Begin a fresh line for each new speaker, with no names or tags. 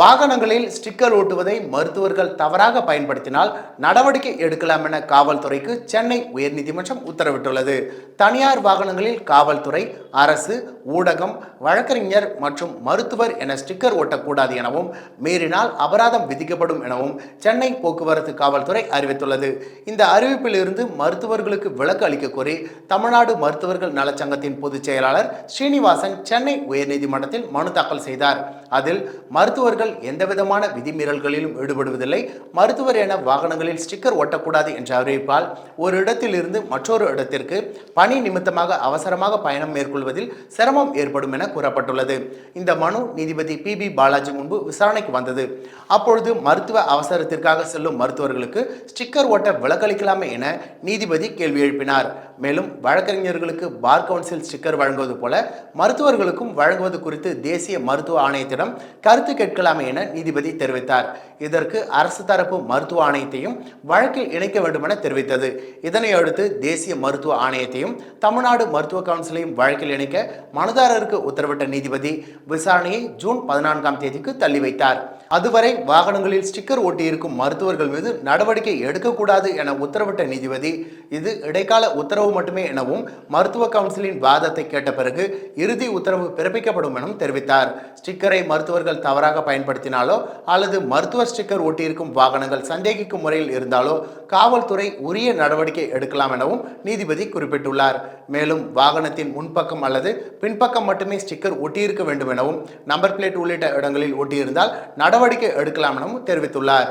வாகனங்களில் ஸ்டிக்கர் ஓட்டுவதை மருத்துவர்கள் தவறாக பயன்படுத்தினால் நடவடிக்கை எடுக்கலாம் என காவல்துறைக்கு சென்னை உயர்நீதிமன்றம் உத்தரவிட்டுள்ளது. தனியார் வாகனங்களில் காவல்துறை அரசு ஊடகம் வழக்கறிஞர் மற்றும் மருத்துவர் என ஸ்டிக்கர் ஓட்டக்கூடாது எனவும் மீறினால் அபராதம் விதிக்கப்படும் எனவும் சென்னை போக்குவரத்து காவல்துறை அறிவித்துள்ளது. இந்த அறிவிப்பிலிருந்து மருத்துவர்களுக்கு விலக்கு அளிக்க கோரி தமிழ்நாடு மருத்துவர்கள் நலச்சங்கத்தின் பொதுச் செயலாளர் ஸ்ரீனிவாசன் சென்னை உயர்நீதிமன்றத்தில் மனு தாக்கல் செய்தார். அதில் மருத்துவர்கள் எந்தவிதமான விதிமீறல்களிலும் ஈடுபடுவதில்லை. மருத்துவர் என வாகனங்களில் ஸ்டிக்கர் ஒட்டக்கூடாது என்ற அறிவிப்பால் ஒரு இடத்திலிருந்து மற்றொரு இடத்திற்கு பணி நிமித்தமாக அவசரமாக பயணம் மேற்கொள்வதில் சிரமம் ஏற்படும் என கூறப்பட்டுள்ளது. இந்த மனு நீதிபதி பி. பி. பாலாஜி முன்பு விசாரணைக்கு வந்தது. அப்பொழுது மருத்துவ அவசரத்திற்காக செல்லும் மருத்துவர்களுக்கு ஸ்டிக்கர் ஓட்ட விலக்களிக்கலாமே என நீதிபதி கேள்வி எழுப்பினார். மேலும் வழக்கறிஞர்களுக்கு பார் கவுன்சில் ஸ்டிக்கர் வழங்குவது போல மருத்துவர்களுக்கும் வழங்குவது குறித்து தேசிய மருத்துவ ஆணையத்திடம் கருத்து கேட்கலாம் என நீதிபதி தெரிவித்தார். இதற்கு அரசு தரப்பு மருத்துவ ஆணையத்தையும் வழக்கில் இணைக்க வேண்டும் என தெரிவித்தது. இதனை அடுத்து தேசிய மருத்துவ ஆணையத்தையும் தமிழ்நாடு மருத்துவ கவுன்சிலையும் வழக்கில் இணைக்க மனுதாரருக்கு உத்தரவிட்ட நீதிபதி விசாரணையை ஜூன் பதினான்காம் தேதிக்கு தள்ளி வைத்தார். அதுவரை வாகனங்களில் ஸ்டிக்கர் ஒட்டியிருக்கும் மருத்துவர்கள் மீது நடவடிக்கை எடுக்கக்கூடாது என உத்தரவிட்ட நீதிபதி இது இடைக்கால உத்தரவு மட்டுமே எனவும் மருத்துவ கவுன்சிலின் வாதத்தை கேட்ட பிறகு இறுதி உத்தரவு பிறப்பிக்கப்படும் எனவும் தெரிவித்தார். ஸ்டிக்கரை மருத்துவர்கள் தவறாக பயன்படுத்தினாலோ அல்லது மருத்துவ ஸ்டிக்கர் ஒட்டியிருக்கும் வாகனங்கள் சந்தேகிக்கும் முறையில் இருந்தாலோ காவல்துறை உரிய நடவடிக்கை எடுக்கலாம் எனவும் நீதிபதி குறிப்பிட்டுள்ளார். மேலும் வாகனத்தின் முன்பக்கம் அல்லது பின்பக்கம் மட்டுமே ஸ்டிக்கர் ஒட்டியிருக்க வேண்டும் எனவும் நம்பர் பிளேட் உள்ளிட்ட இடங்களில் ஒட்டியிருந்தால் நடவடிக்கை எடுக்கலாம் எனவும் தெரிவித்துள்ளார்.